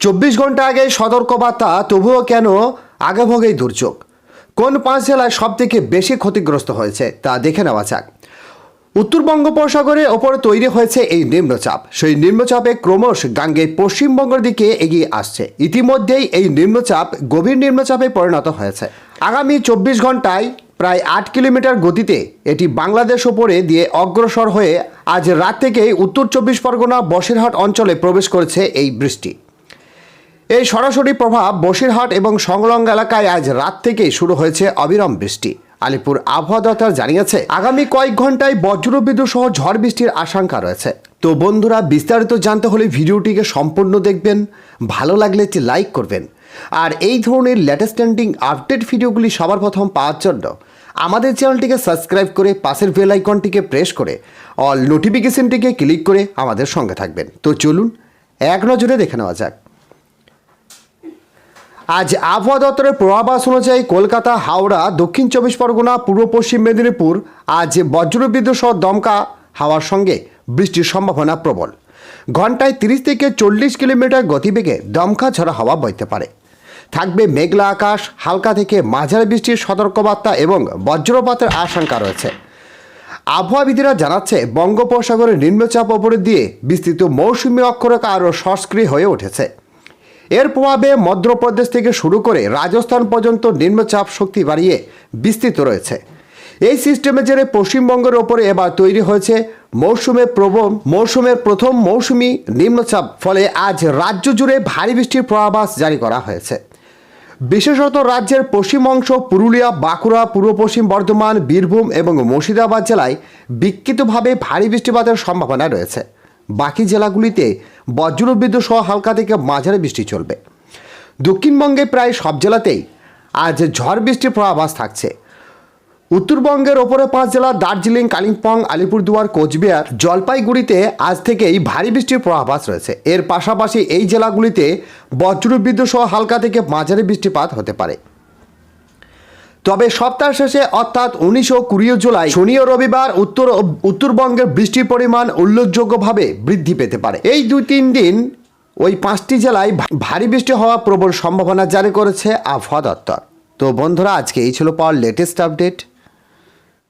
চব্বিশ ঘণ্টা আগে সতর্কবার্তা, তবুও কেন আগেভাগেই দুর্যোগ? কোন পাঁচ জেলায় সব থেকে বেশি ক্ষতিগ্রস্ত হয়েছে তা দেখে নেওয়া যাক। উত্তর বঙ্গোপসাগরের ওপর তৈরি হয়েছে এই নিম্নচাপ। সেই নিম্নচাপে ক্রমশ গাঙ্গে পশ্চিমবঙ্গের দিকে এগিয়ে আসছে। ইতিমধ্যেই এই নিম্নচাপ গভীর নিম্নচাপে পরিণত হয়েছে। আগামী চব্বিশ ঘন্টায় প্রায় আট কিলোমিটার গতিতে এটি বাংলাদেশ ওপরে দিয়ে অগ্রসর হয়ে আজ রাত থেকেই উত্তর চব্বিশ পরগনা বসিরহাট অঞ্চলে প্রবেশ করেছে এই বৃষ্টি। এই সরাসরি প্রভাব বসিরহাট এবং সংলগ্ন এলাকায় আজ রাত থেকেই শুরু হয়েছে অবিরাম বৃষ্টি। আলিপুর আবহাওয়া দপ্তর জানিয়েছে, আগামী কয়েক ঘন্টায় বজ্রবিদ্যুৎ সহ ঝড় বৃষ্টির আশঙ্কা রয়েছে। তো বন্ধুরা, বিস্তারিত জানতে হলে ভিডিওটিকে সম্পূর্ণ দেখবেন, ভালো লাগলে একটি লাইক করবেন। আর এই ধরনের লেটেস্ট ট্রেন্ডিং আপডেট ভিডিওগুলি সবার প্রথম পাওয়ার জন্য আমাদের চ্যানেলটিকে সাবস্ক্রাইব করে পাশের বেল আইকনটিকে প্রেস করে অল নোটিফিকেশনটিকে ক্লিক করে আমাদের সঙ্গে থাকবেন। তো চলুন, এক নজরে দেখে নেওয়া যাক। আজ আবহাওয়া দপ্তরের পূর্বাভাস অনুযায়ী কলকাতা, হাওড়া, দক্ষিণ চব্বিশ পরগনা, পূর্ব পশ্চিম মেদিনীপুর আজ বজ্রবিদ্যুৎ সহ দমকা হাওয়ার সঙ্গে বৃষ্টির সম্ভাবনা প্রবল। ঘন্টায় তিরিশ থেকে চল্লিশ কিলোমিটার গতিবেগে দমকা ঝড়া হাওয়া বইতে পারে। থাকবে মেঘলা আকাশ, হালকা থেকে মাঝারি বৃষ্টির সতর্কবার্তা এবং বজ্রপাতের আশঙ্কা রয়েছে। আবহাওয়াবিদরা জানাচ্ছে বঙ্গোপসাগরের নিম্নচাপ ওপরে দিয়ে বিস্তৃত মৌসুমী অক্ষরেখা আরও সক্রিয় হয়ে উঠেছে। এর প্রভাবে মধ্যপ্রদেশ থেকে শুরু করে রাজস্থান পর্যন্ত নিম্নচাপ শক্তি বাড়িয়ে বিস্তৃত রয়েছে। এই সিস্টেমের জেরে পশ্চিমবঙ্গের ওপরে এবার তৈরি হয়েছে মৌসুমে প্রবল মৌসুমের প্রথম মৌসুমি নিম্নচাপ, ফলে আজ রাজ্য জুড়ে ভারী বৃষ্টির পূর্বাভাস জারি করা হয়েছে। বিশেষত রাজ্যের পশ্চিম অংশ পুরুলিয়া, বাঁকুড়া, পূর্ব পশ্চিম বর্ধমান, বীরভূম এবং মুর্শিদাবাদ জেলায় বিক্ষিপ্তভাবে ভারী বৃষ্টিপাতের সম্ভাবনা রয়েছে। বাকি জেলাগুলিতে বজ্রবিদ্যুৎ সহ হালকা থেকে মাঝারি বৃষ্টি চলবে। দক্ষিণবঙ্গে প্রায় সব জেলাতেই আজ ঝড় বৃষ্টির পূর্বাভাস থাকছে। উত্তরবঙ্গের ওপরে পাঁচ জেলা দার্জিলিং, কালিম্পং, আলিপুরদুয়ার, কোচবিহার, জলপাইগুড়িতে আজ থেকেই ভারী বৃষ্টির পূর্বাভাস রয়েছে। এর পাশাপাশি এই জেলাগুলিতে বজ্রবিদ্যুৎ সহ হালকা থেকে মাঝারি বৃষ্টিপাত হতে পারে। তবে সপ্তাহ শেষে, অর্থাৎ উনিশশো কুড়ি জুলাই, শনি ও রবিবার উত্তর উত্তরবঙ্গের বৃষ্টির পরিমাণ উল্লেখযোগ্যভাবে বৃদ্ধি পেতে পারে। এই দুই তিন দিন ওই পাঁচটি জেলায় ভারী বৃষ্টি হওয়া প্রবল সম্ভাবনা জারি করেছে আবহাওয়া দপ্তর। তো বন্ধুরা, আজকে এই ছিল পাওয়ার লেটেস্ট আপডেট